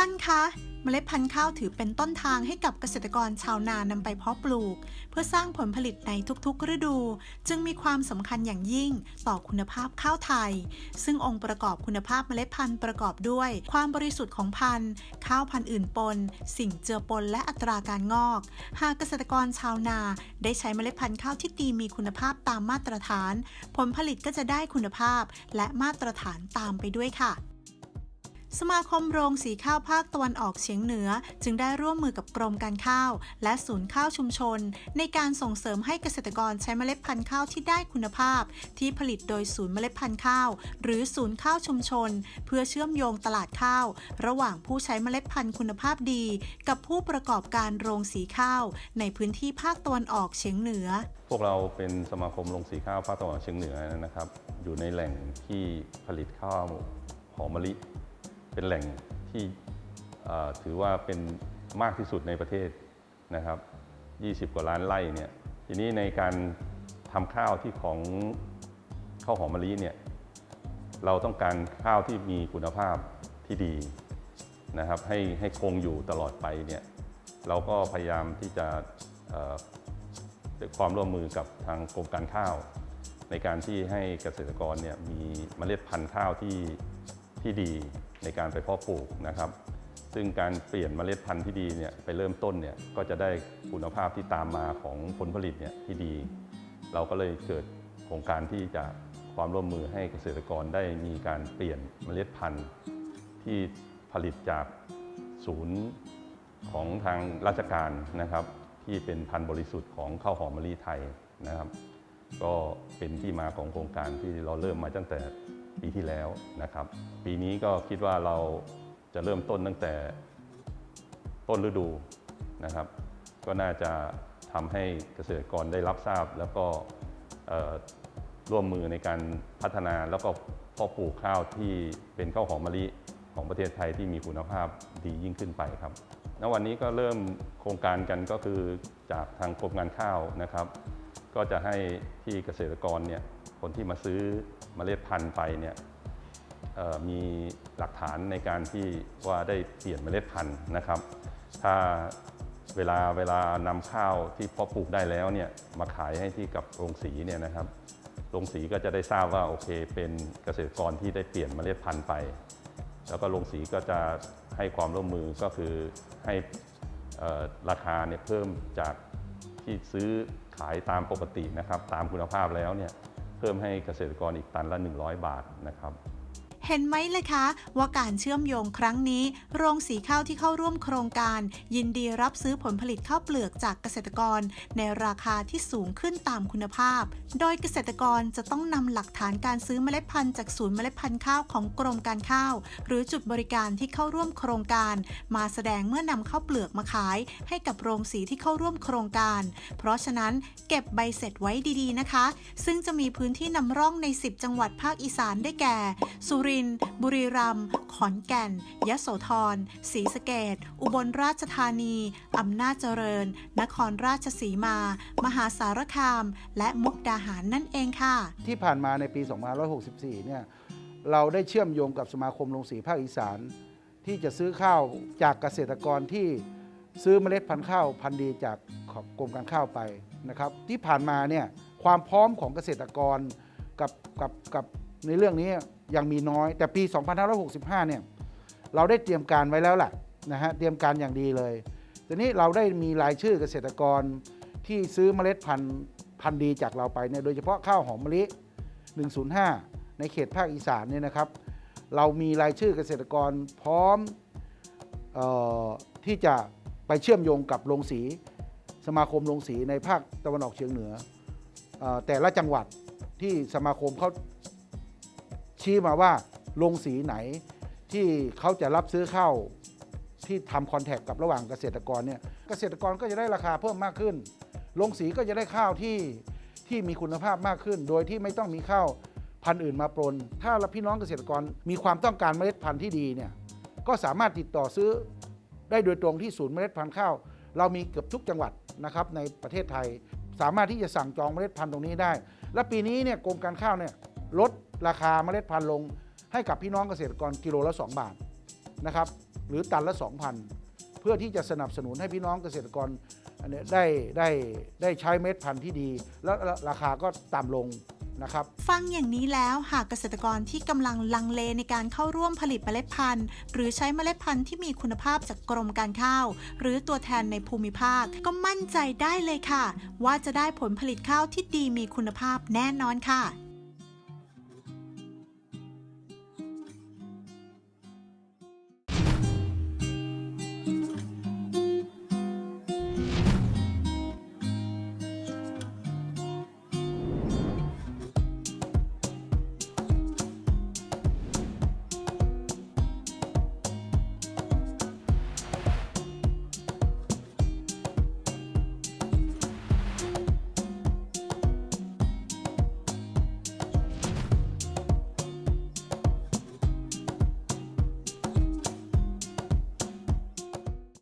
ท่านคะ เมล็ดพันธุ์ข้าวถือเป็นต้นทางให้กับเกษตรกรชาวนานำไปเพาะปลูก เพื่อสร้างผลผลิตในทุกๆ ฤดู จึงมีความสำคัญอย่างยิ่งต่อคุณภาพข้าวไทย ซึ่งองค์ประกอบคุณภาพเมล็ดพันธุ์ประกอบด้วย ความบริสุทธิ์ของพันธุ์ ข้าวพันธุ์อื่นปน สิ่งเจือปนและอัตราการงอก หากเกษตรกรชาวนาได้ใช้เมล็ดพันธุ์ข้าวที่ดีมีคุณภาพตามมาตรฐาน ผลผลิตก็จะได้คุณภาพและมาตรฐานตามไปด้วยค่ะ สมาคมโรงสีข้าวภาคตะวันออกเฉียงเหนือ จึงได้ร่วมมือกับกรมการข้าว และศูนย์ข้าวชุมชน ในการส่งเสริมให้เกษตรกรใช้เมล็ดพันธุ์ข้าวที่ได้คุณภาพ ที่ผลิตโดยศูนย์เมล็ดพันธุ์ข้าว หรือศูนย์ข้าวชุมชน เพื่อเชื่อมโยงตลาดข้าว ระหว่างผู้ใช้เมล็ดพันธุ์คุณภาพดี กับผู้ประกอบการโรงสีข้าว ในพื้นที่ภาคตะวันออกเฉียงเหนือ พวกเราเป็นสมาคมโรงสีข้าวภาคตะวันออกเฉียงเหนือนะครับ อยู่ในแหล่งที่ผลิตข้าวหอมมะลิ เป็นแหล่งที่ถือว่าเป็นมากที่สุดในประเทศนะครับ 20 กว่าล้านไร่เนี่ยทีนี้ในการทำข้าวที่ของข้าวหอมมะลิเนี่ยเราต้องการข้าวที่มีคุณภาพที่ดีนะครับให้ให้คงอยู่ตลอดไปเนี่ยเราก็พยายามที่จะเอ่อด้วยความร่วมมือกับทางกรมการข้าว ในการที่ให้เกษตรกรเนี่ยมีเมล็ดพันธุ์ข้าวที่ ที่ดีในการไปเพาะปลูกนะครับ ซึ่งการเปลี่ยนเมล็ดพันธุ์ที่ดีเนี่ยไปเริ่มต้นเนี่ยก็จะได้คุณภาพที่ตามมาของผลผลิตเนี่ยที่ดี เราก็เลยเกิดโครงการที่จะความร่วมมือให้เกษตรกรได้มีการเปลี่ยนเมล็ดพันธุ์ที่ผลิตจากศูนย์ของทางราชการนะครับ ที่เป็นพันธุ์บริสุทธิ์ของข้าวหอมมะลิไทยนะครับ ก็เป็นที่มาของโครงการที่เราเริ่มมาตั้งแต่ ปีที่แล้วนะครับ ปีนี้ก็คิดว่าเราจะเริ่มต้นตั้งแต่ต้นฤดูนะครับ ก็น่าจะทำให้เกษตรกรได้รับทราบ แล้วก็ร่วมมือในการพัฒนาแล้วก็พาะปลูกข้าวที่เป็นข้าวหอมมะลิของประเทศไทยที่มีคุณภาพดียิ่งขึ้นไปครับณวันนี้ก็เริ่มโครงการกันก็คือจากทางกรมการข้าวนะครับ ก็จะให้ที่เกษตรกรเนี่ยคนที่มาซื้อเมล็ดพันธุ์ไปเนี่ยมีหลักฐานในการที่ว่าได้เปลี่ยนเมล็ดพันธุ์นะครับ ถ้าเวลาเวลานำข้าวที่เพาะปลูกได้แล้วเนี่ยมาขายให้ที่กับโรงสีเนี่ยนะครับโรงสีก็จะได้ทราบว่าโอเค เป็นเกษตรกรที่ได้เปลี่ยนเมล็ดพันธุ์ไป แล้วก็โรงสีก็จะให้ความร่วมมือก็คือให้ราคาเนี่ยเพิ่มจากที่ซื้อ ขายตามปกตินะครับตามคุณภาพแล้วเนี่ยเพิ่มให้เกษตรกรอีกตันละ 100 บาทนะครับ เห็นไหมเลยคะ ว่าการเชื่อมโยงครั้งนี้ โรงสีข้าวที่เข้าร่วมโครงการ ยินดีรับซื้อผลผลิตข้าวเปลือกจากเกษตรกร ในราคาที่สูงขึ้นตามคุณภาพ โดยเกษตรกรจะต้องนำหลักฐานการซื้อเมล็ดพันธุ์จากศูนย์เมล็ดพันธุ์ข้าวของกรมการข้าว หรือจุดบริการที่เข้าร่วมโครงการ มาแสดงเมื่อนำข้าวเปลือกมาขาย ให้กับโรงสีที่เข้าร่วมโครงการ เพราะฉะนั้นเก็บใบเสร็จไว้ดีๆนะคะ ซึ่งจะมีพื้นที่นำร่องใน 10 จังหวัดภาคอีสานได้แก่ สุรินทร์ บุรีรัมย์ ขอนแก่น ยะโสธร ศรีสะเกดอุบลราชธานี อำนาจเจริญ นครราชสีมา มหาสารคาม และมุกดาหารนั่นเองค่ะ ที่ผ่านมาในปี 2564 เนี่ย เราได้เชื่อมโยงกับสมาคมโรงสีภาคอีสาน ที่จะซื้อข้าวจากเกษตรกรที่ซื้อเมล็ดพันธุ์ข้าวพันธุ์ดีจากของกรมการข้าวไปนะครับ ที่ผ่านมาเนี่ยความพร้อมของเกษตรกรกับกับกับในเรื่องนี้ ยังมีน้อย แต่ปี 2565 เนี่ยเราได้เตรียมการไว้แล้วแหละนะฮะเตรียมการอย่างดีเลยทีนี้เราได้มีรายชื่อเกษตรกรที่ซื้อเมล็ดพันธุ์พันธุ์ดีจากเราไปเนี่ยโดยเฉพาะข้าวหอมมะลิ 105 ในเขตภาคอีสานเนี่ยนะครับ เรามีรายชื่อเกษตรกรพร้อมออที่จะไปเชื่อมโยงกับโรงสี สมาคมโรงสีในภาคตะวันออกเฉียงเหนือออแต่ละจังหวัดที่สมาคมเขา ชี้มาว่าโรงสีไหนที่เขาจะรับซื้อข้าวที่ทำคอนแทคกับระหว่างเกษตรกรเนี่ยเกษตรกรก็จะได้ราคาเพิ่มมากขึ้นโรงสีก็จะได้ข้าวที่ที่มีคุณภาพมากขึ้น โดยที่ไม่ต้องมีข้าวพันธุ์อื่นมาปน ถ้าพี่น้องเกษตรกรมีความต้องการเมล็ดพันธุ์ที่ดีเนี่ยก็สามารถติดต่อซื้อได้โดยตรงที่ศูนย์เมล็ดพันธุ์ข้าว เรามีเกือบทุกจังหวัดนะครับในประเทศไทย สามารถที่จะสั่งจองเมล็ดพันธุ์ตรงนี้ได้ และปีนี้เนี่ยกรมการข้าวเนี่ยลด ราคาเมล็ดพันธุ์ลงให้กับพี่น้องเกษตรกรกิโลละ 2 บาทนะครับหรือตันละ 2,000 เพื่อที่จะสนับสนุนให้พี่น้องเกษตรกรได้ได้ได้ใช้เม็ดพันธุ์ที่ดี แล้วราคาก็ต่ำลงนะครับฟังอย่างนี้แล้วหากเกษตรกรที่กำลังลังเลในการเข้าร่วมผลิตเมล็ดพันธุ์ หรือใช้เมล็ดพันธุ์ที่มีคุณภาพจากกรมการข้าว หรือตัวแทนในภูมิภาค ก็มั่นใจได้เลยค่ะ ว่าจะได้ผลผลิตข้าวที่ดีมีคุณภาพแน่นอนค่ะ